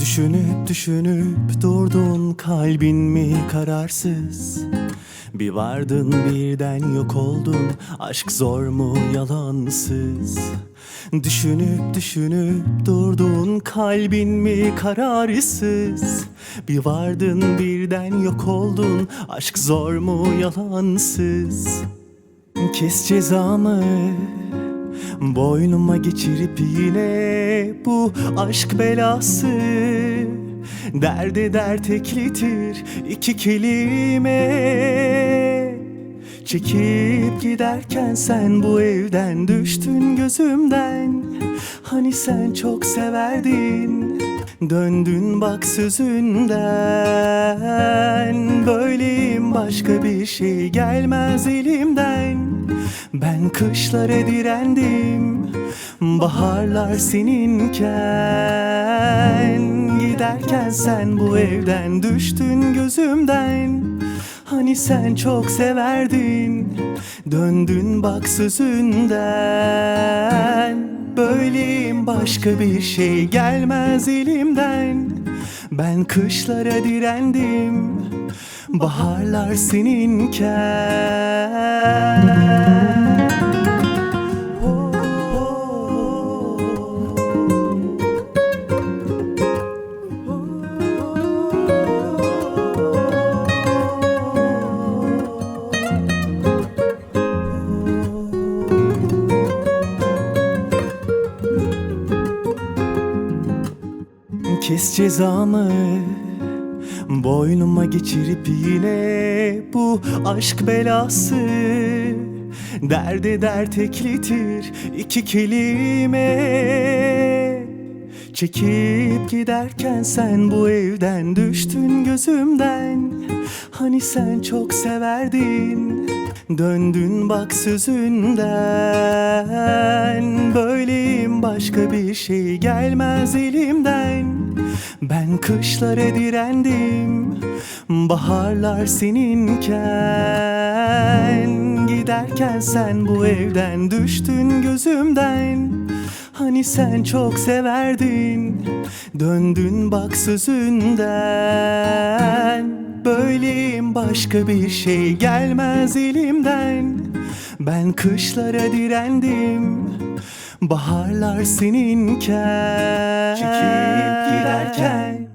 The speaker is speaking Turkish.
Düşünüp düşünüp durdun kalbin mi kararsız? Bir vardın birden yok oldun aşk zor mu yalansız? Düşünüp düşünüp durdun kalbin mi kararsız? Bir vardın birden yok oldun aşk zor mu yalansız? Kes cezamı Boynuma geçirip yine bu aşk belası. Derde dert eklitir iki kelime Çekip giderken sen bu evden düştün gözümden. Hani sen çok severdin Döndün bak sözünden. Böyleyim başka bir şey gelmez elimden. Ben kışlara direndim Baharlar seninken Giderken sen bu evden düştün gözümden. Hani sen çok severdin Döndün bak sözünden. Böyleyim başka bir şey gelmez elimden. Ben kışlara direndim Baharlar seninken Kes cezamı. Boynuma geçirip yine bu aşk belası. Derde dert eklitir iki kelime. Çekip giderken sen bu evden düştün gözümden. Hani sen çok severdin Döndün bak sözünden. Böyleyim başka bir şey gelmez elimden. Ben kışlara direndim Baharlar seninken. Giderken sen bu evden düştün gözümden. Hani sen çok severdin. Döndün bak sözünden Böyleyim başka bir şey gelmez elimden. Ben kışlara direndim Baharlar seninken. Çekip giderken